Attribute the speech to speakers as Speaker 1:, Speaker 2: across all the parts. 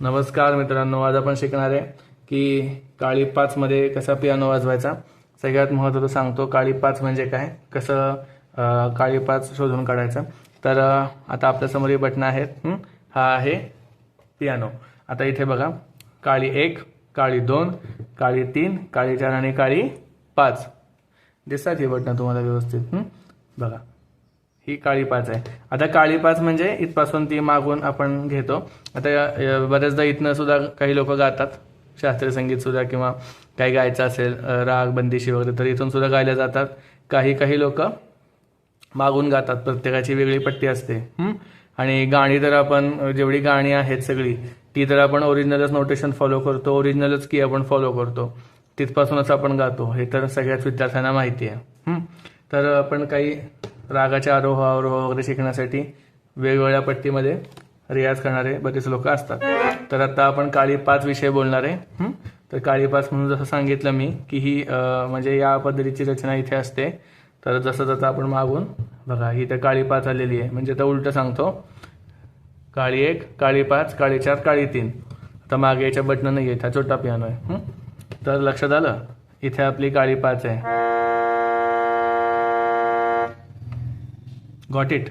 Speaker 1: नमस्कार मित्रांनो आज आपण शिकणार आहे की काळी पाच मध्ये कसा पियानो वाजवायचा. सगळ्यात महत्त्वाचं सांगतो काळी पाच म्हणजे काय? कसं काळी पाच शोधून काढायचं. तर आता आपल्यासमोर ही बटणं आहेत. हा? आहे पियानो आता इथे बघा काळी एक काळी दोन काळी तीन काळी चार आणि काळी पाच. दिसतात ही बटणं तुम्हाला व्यवस्थित. बघा. ही काळी पाच आहे. आता काळी पाच म्हणजे इथपासून ती मागून आपण घेतो. आता बऱ्याचदा इथनं सुद्धा काही लोक गातात. शास्त्रीय संगीत सुद्धा किंवा काही गायचं असेल राग बंदिशी वगैरे तर इथून सुद्धा गायल्या जातात. काही काही लोक मागून गातात. प्रत्येकाची वेगळी पट्टी असते. आणि गाणी तर आपण जेवढी गाणी आहेत सगळी ती तर आपण ओरिजिनलच नोटेशन फॉलो करतो. ओरिजिनलच की आपण फॉलो करतो. तिथपासूनच आपण गातो. हे तर सगळ्याच विद्यार्थ्यांना माहिती आहे. तर आपण काही रागाच्या आरोह अवरोह वगैरे शिकण्यासाठी वेगवेगळ्या पट्टीमध्ये रियाज करणारे बरेच लोक असतात. तर आता आपण काळी पाच विषय बोलणार आहे. तर काळी पाच म्हणून जसं सांगितलं मी की ही म्हणजे या पद्धतीची रचना इथे असते. तर जसं जसं आपण मागून बघा ही तर काळी पाच आलेली आहे. म्हणजे तर उलटं सांगतो. काळी एक काळी पाच काळी चार काळी तीन. आता मागे याच्या बटणं नाही आहेत. हा छोटा पियानो आहे. तर लक्षात आलं? इथे आपली काळी पाच आहे. गॉट इट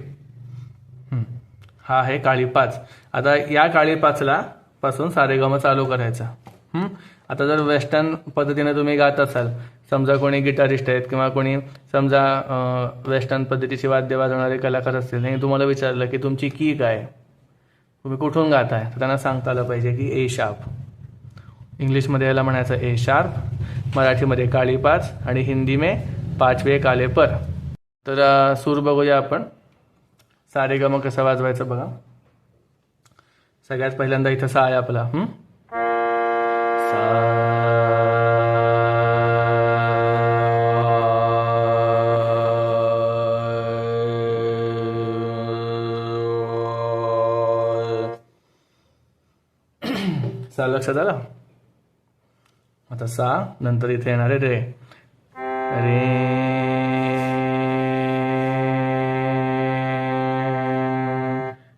Speaker 1: हा आहे काळीपाच आता या काळीपाचला पासून सारेगम चालू करायचा. आता जर वेस्टर्न पद्धतीने तुम्ही गात असाल समजा कोणी गिटारिस्ट आहेत किंवा कोणी समजा वेस्टर्न पद्धतीची वाद्य वाजवणारे कलाकार असतील त्यांनी तुम्हाला विचारलं की तुमची की काय? तुम्ही कुठून गाताय? तर त्यांना सांगता आलं पाहिजे की ए शार्प इंग्लिशमध्ये याला म्हणायचं ए शार्प मराठीमध्ये काळी पाच आणि हिंदी मे पाचवे काले पर. तर सूर बघूया आपण. सारे गम कसा वाजवायचं बघा. सगळ्यात पहिल्यांदा इथं सा आहे आपला. हं? सा सा लक्षात आलं? आता सा नंतर इथे येणार आहे रे. रे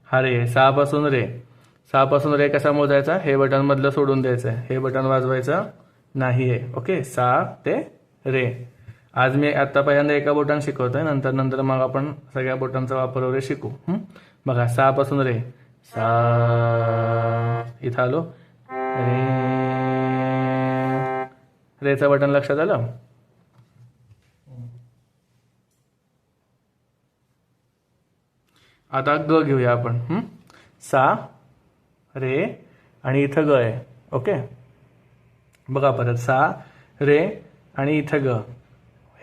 Speaker 1: हा रे सहा पासून रे. सहा पासून रे कसा मोजायचा? हे बटन मधलं सोडून द्यायचं. हे बटन वाजवायचं नाही आहे ओके? सहा ते रे. आज मी आता पहिल्यांदा एका बोटान शिकवतोय. नंतर नंतर मग आपण सगळ्या बोटांचा वापर वगैरे शिकू. बघा सहा पासून रे. सा इथं आलो. रे. रेचं बटन लक्षात आलं? आता ग घेऊया आपण. सा रे आणि इथं ग आहे. ओके? बघा परत. सा रे आणि इथं ग.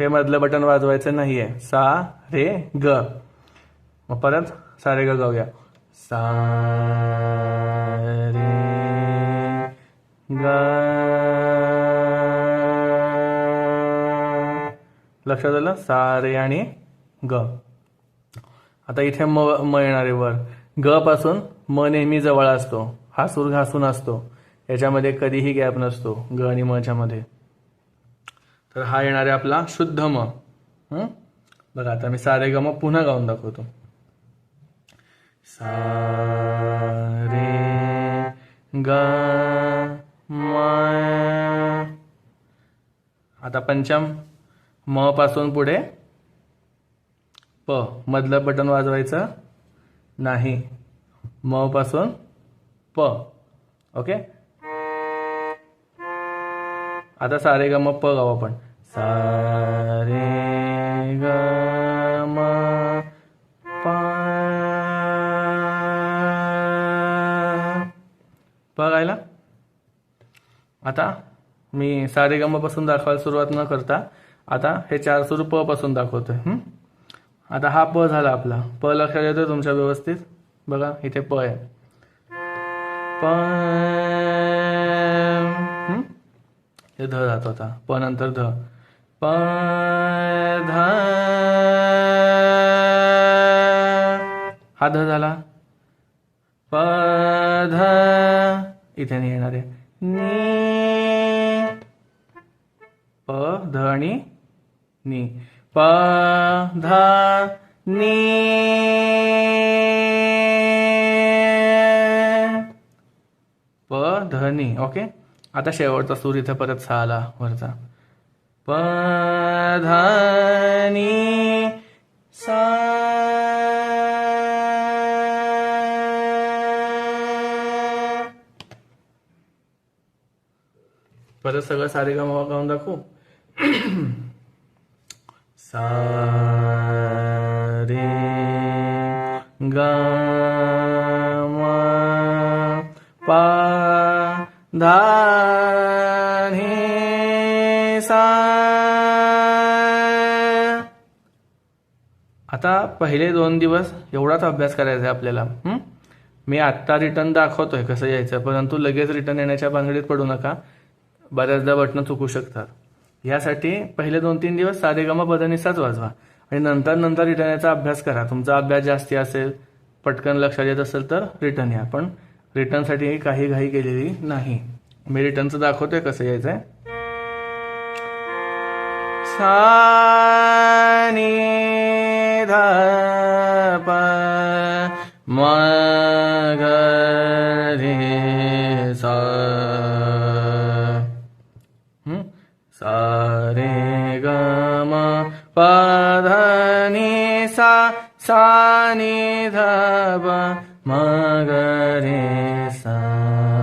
Speaker 1: हे मधलं बटन वाजवायचं नाही आहे सा रे ग. मग परत सा रे ग गाऊया. सा रे ग. लक्षात आलं? सा रे आणि ग. आता इथे म म येणार आहे वर. ग पासून म नेहमी जवळ असतो. हा सूर घासून असतो. याच्यामध्ये कधीही गॅप नसतो. ग आणि मच्या मध्ये तर हा येणार आहे आपला शुद्ध म. बघा आता मी सारे ग म पुन्हा गाऊन दाखवतो. सा रे ग म आता पंचम म पासून पुढे प मधलं बटन वाजवायचं नाही. म पासून प. ओके? आता सारे ग म प गाव आपण. सारे ग म प गायला? आता मी सारे गमपासून दाखवायला सुरुवात न करता आता हे चार सुरू प पासून दाखवतोय. आता हा प झाला आपला. प लक्षात येतो तुमच्या व्यवस्थित? बघा इथे प आहे. प हे? ध जातो आता. प नंतर ध. प ध हा ध झाला. प ध इथे नाही येणार आहे. नी प ध आणि नी. प ध नी प ध नी ओके आता शेवटचा सूर इथे परत साला वरचा. प ध नी सा परत सगळं सारे गा गाऊन दाखवू. सा रे ग पा धा सा। आता पहिले दोन दिवस एवढाच अभ्यास करायचा आहे आपल्याला मी आत्ता रिटर्न दाखवतोय कसं यायचं परंतु लगेच रिटर्न येण्याच्या बांगडीत पडू नका. बऱ्याचदा बटणं चुकू शकतात. यासाठी पहिले दोन तीन दिवस सारेगमा बदनिसाच वाजवा. आणि नंतर नंतर रिटर्न याचा अभ्यास करा. तुमचा अभ्यास जास्ती असेल पटकन लक्षात येत असेल तर रिटर्न या. पण रिटर्नसाठी काही घाई केलेली नाही. मी रिटर्नचं दाखवतोय कसं यायचंय. सा नी ध प म ध प रे सा।